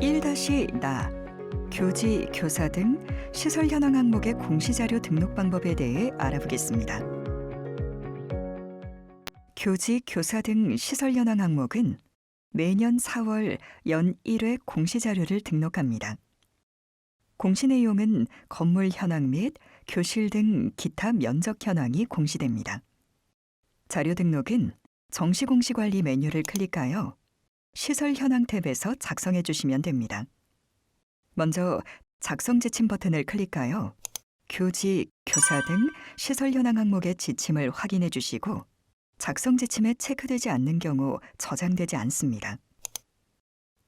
1-나 교지, 교사 등 시설 현황 항목의 공시자료 등록 방법에 대해 알아보겠습니다. 교지, 교사 등 시설 현황 항목은 매년 4월 연 1회 공시자료를 등록합니다. 공시 내용은 건물 현황 및 교실 등 기타 면적 현황이 공시됩니다. 자료 등록은 정시공시관리 메뉴를 클릭하여 시설 현황 탭에서 작성해 주시면 됩니다. 먼저 작성 지침 버튼을 클릭하여 교지, 교사 등 시설 현황 항목의 지침을 확인해 주시고 작성 지침에 체크되지 않는 경우 저장되지 않습니다.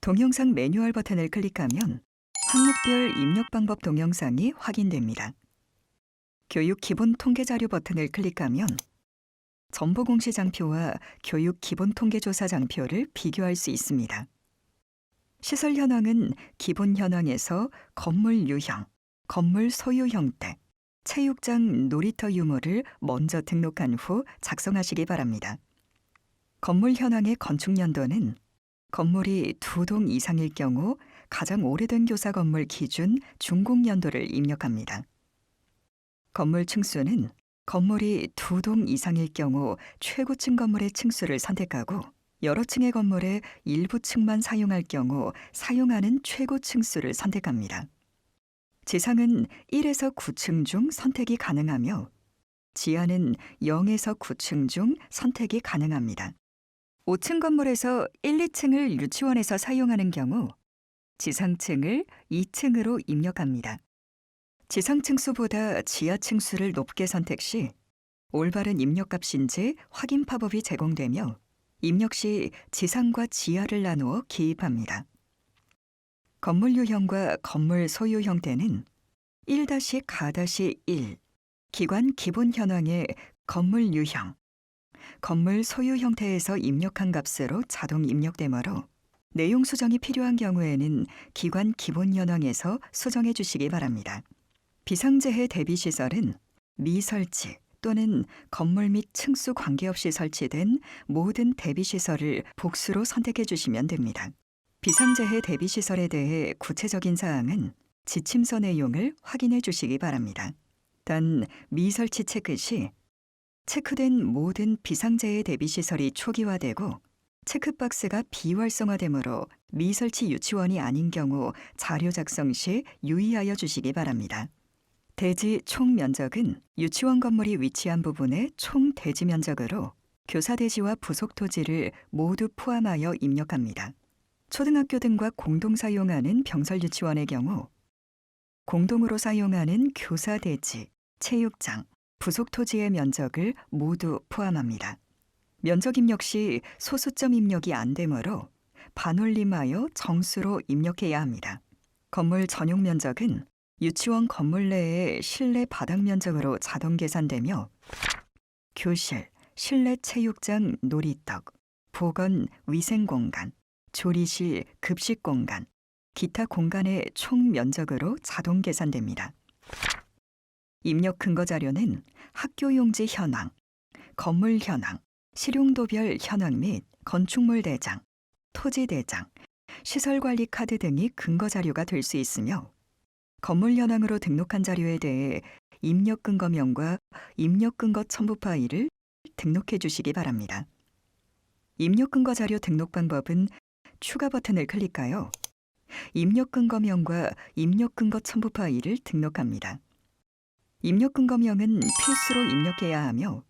동영상 매뉴얼 버튼을 클릭하면 항목별 입력 방법 동영상이 확인됩니다. 교육 기본 통계 자료 버튼을 클릭하면 정보 공시 장표와 교육 기본 통계 조사 장표를 비교할 수 있습니다. 시설 현황은 기본 현황에서 건물 유형, 건물 소유 형태, 체육장 놀이터 유무를 먼저 등록한 후 작성하시기 바랍니다. 건물 현황의 건축 연도는 건물이 두 동 이상일 경우 가장 오래된 교사 건물 기준 준공 연도를 입력합니다. 건물 층수는 건물이 두 동 이상일 경우 최고층 건물의 층수를 선택하고 여러 층의 건물의 일부 층만 사용할 경우 사용하는 최고 층 수를 선택합니다. 지상은 1에서 9층 중 선택이 가능하며 지하는 0에서 9층 중 선택이 가능합니다. 5층 건물에서 1, 2층을 유치원에서 사용하는 경우 지상층을 2층으로 입력합니다. 지상층 수보다 지하층 수를 높게 선택 시 올바른 입력값인지 확인 팝업이 제공되며 입력 시 지상과 지하를 나누어 기입합니다. 건물 유형과 건물 소유 형태는 1-가-1 기관 기본 현황의 건물 유형, 건물 소유 형태에서 입력한 값으로 자동 입력되므로 내용 수정이 필요한 경우에는 기관 기본 현황에서 수정해 주시기 바랍니다. 비상재해 대비 시설은 미설치 또는 건물 및 층수 관계없이 설치된 모든 대비 시설을 복수로 선택해 주시면 됩니다. 비상재해 대비 시설에 대해 구체적인 사항은 지침서 내용을 확인해 주시기 바랍니다. 단 미설치 체크 시 체크된 모든 비상재해 대비 시설이 초기화되고 체크박스가 비활성화되므로 미설치 유치원이 아닌 경우 자료 작성 시 유의하여 주시기 바랍니다. 대지 총 면적은 유치원 건물이 위치한 부분의 총 대지 면적으로 교사 대지와 부속 토지를 모두 포함하여 입력합니다. 초등학교 등과 공동 사용하는 병설 유치원의 경우 공동으로 사용하는 교사 대지, 체육장, 부속 토지의 면적을 모두 포함합니다. 면적 입력 시 소수점 입력이 안 되므로 반올림하여 정수로 입력해야 합니다. 건물 전용 면적은 유치원 건물 내의 실내 바닥 면적으로 자동 계산되며 교실, 실내 체육장 놀이터, 보건 위생 공간, 조리실 급식 공간, 기타 공간의 총 면적으로 자동 계산됩니다. 입력 근거 자료는 학교 용지 현황, 건물 현황, 실용도별 현황 및 건축물 대장, 토지 대장, 시설 관리 카드 등이 근거 자료가 될 수 있으며 건물 현황으로 등록한 자료에 대해 입력 근거명과 입력 근거 첨부 파일을 등록해 주시기 바랍니다. 입력 근거 자료 등록 방법은 추가 버튼을 클릭하여 입력 근거명과 입력 근거 첨부 파일을 등록합니다. 입력 근거명은 필수로 입력해야 하며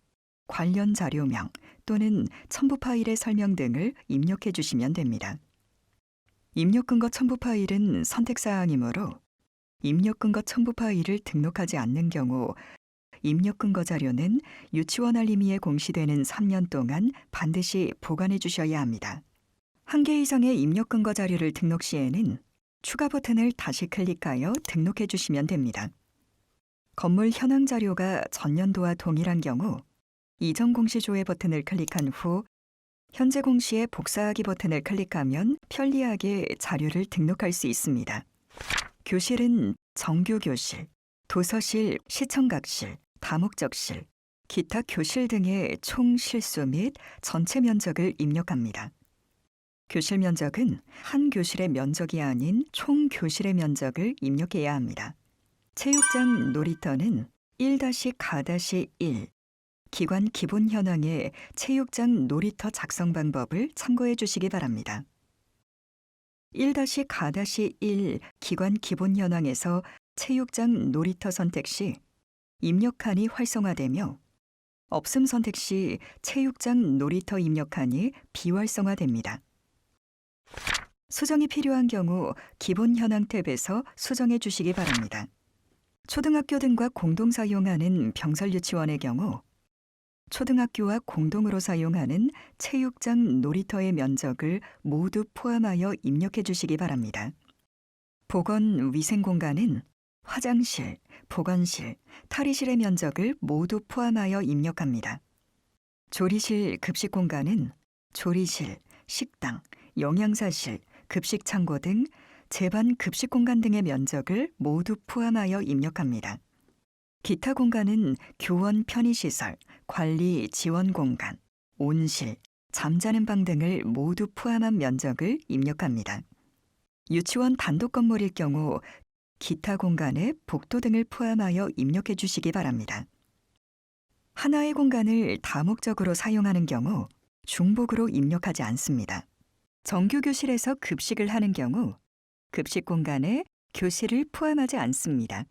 관련 자료명 또는 첨부 파일의 설명 등을 입력해 주시면 됩니다. 입력 근거 첨부 파일은 선택 사항이므로 입력 근거 첨부 파일을 등록하지 않는 경우 입력 근거 자료는 유치원 알림이에 공시되는 3년 동안 반드시 보관해 주셔야 합니다. 한 개 이상의 입력 근거 자료를 등록 시에는 추가 버튼을 다시 클릭하여 등록해 주시면 됩니다. 건물 현황 자료가 전년도와 동일한 경우 이전 공시 조회 버튼을 클릭한 후 현재 공시의 복사하기 버튼을 클릭하면 편리하게 자료를 등록할 수 있습니다. 교실은 정규 교실, 도서실, 시청각실, 다목적실, 기타 교실 등의 총 실수 및 전체 면적을 입력합니다. 교실 면적은 한 교실의 면적이 아닌 총 교실의 면적을 입력해야 합니다. 체육장 놀이터는 1-가-1 기관 기본 현황의 체육장 놀이터 작성 방법을 참고해 주시기 바랍니다. 1-가-1 기관 기본 현황에서 체육장 놀이터 선택 시 입력칸이 활성화되며 없음 선택 시 체육장 놀이터 입력칸이 비활성화됩니다. 수정이 필요한 경우 기본 현황 탭에서 수정해 주시기 바랍니다. 초등학교 등과 공동 사용하는 병설 유치원의 경우 초등학교와 공동으로 사용하는 체육장 놀이터의 면적을 모두 포함하여 입력해 주시기 바랍니다. 보건 위생 공간은 화장실, 보건실, 탈의실의 면적을 모두 포함하여 입력합니다. 조리실 급식 공간은 조리실, 식당, 영양사실, 급식 창고 등 제반 급식 공간 등의 면적을 모두 포함하여 입력합니다. 기타 공간은 교원 편의시설, 관리 지원 공간, 온실, 잠자는 방 등을 모두 포함한 면적을 입력합니다. 유치원 단독 건물일 경우 기타 공간에 복도 등을 포함하여 입력해 주시기 바랍니다. 하나의 공간을 다목적으로 사용하는 경우 중복으로 입력하지 않습니다. 정규 교실에서 급식을 하는 경우 급식 공간에 교실을 포함하지 않습니다.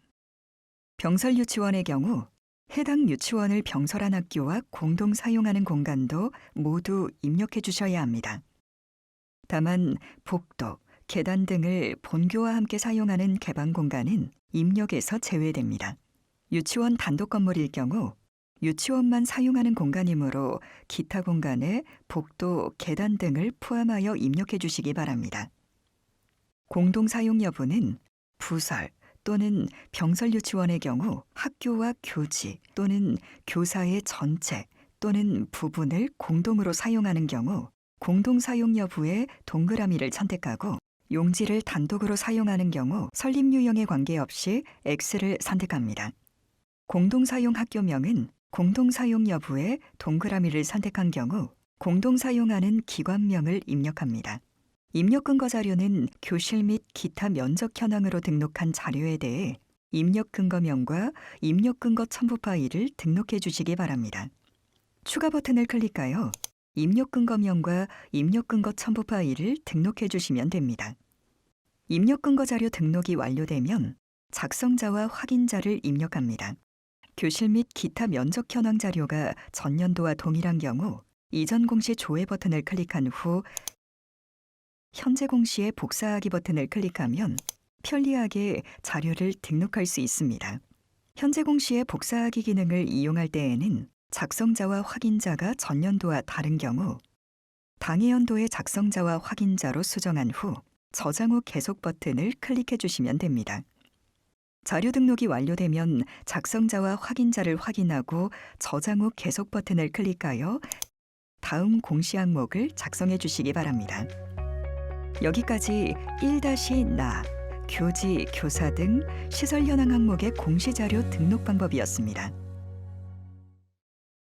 병설 유치원의 경우 해당 유치원을 병설한 학교와 공동 사용하는 공간도 모두 입력해 주셔야 합니다. 다만 복도, 계단 등을 본교와 함께 사용하는 개방 공간은 입력에서 제외됩니다. 유치원 단독 건물일 경우 유치원만 사용하는 공간이므로 기타 공간에 복도, 계단 등을 포함하여 입력해 주시기 바랍니다. 공동 사용 여부는 부설 또는 병설 유치원의 경우 학교와 교지 또는 교사의 전체 또는 부분을 공동으로 사용하는 경우 공동 사용 여부에 동그라미를 선택하고 용지를 단독으로 사용하는 경우 설립 유형에 관계없이 X를 선택합니다. 공동 사용 학교명은 공동 사용 여부에 동그라미를 선택한 경우 공동 사용하는 기관명을 입력합니다. 입력 근거 자료는 교실 및 기타 면적 현황으로 등록한 자료에 대해 입력 근거명과 입력 근거 첨부 파일을 등록해 주시기 바랍니다. 추가 버튼을 클릭하여 입력 근거명과 입력 근거 첨부 파일을 등록해 주시면 됩니다. 입력 근거 자료 등록이 완료되면 작성자와 확인자를 입력합니다. 교실 및 기타 면적 현황 자료가 전년도와 동일한 경우 이전 공시 조회 버튼을 클릭한 후 현재 공시에 복사하기 버튼을 클릭하면 편리하게 자료를 등록할 수 있습니다. 현재 공시에 복사하기 기능을 이용할 때에는 작성자와 확인자가 전년도와 다른 경우 당해 연도의 작성자와 확인자로 수정한 후 저장 후 계속 버튼을 클릭해 주시면 됩니다. 자료 등록이 완료되면 작성자와 확인자를 확인하고 저장 후 계속 버튼을 클릭하여 다음 공시 항목을 작성해 주시기 바랍니다. 여기까지 1-나, 교지, 교사 등 시설 현황 항목의 공시 자료 등록 방법이었습니다.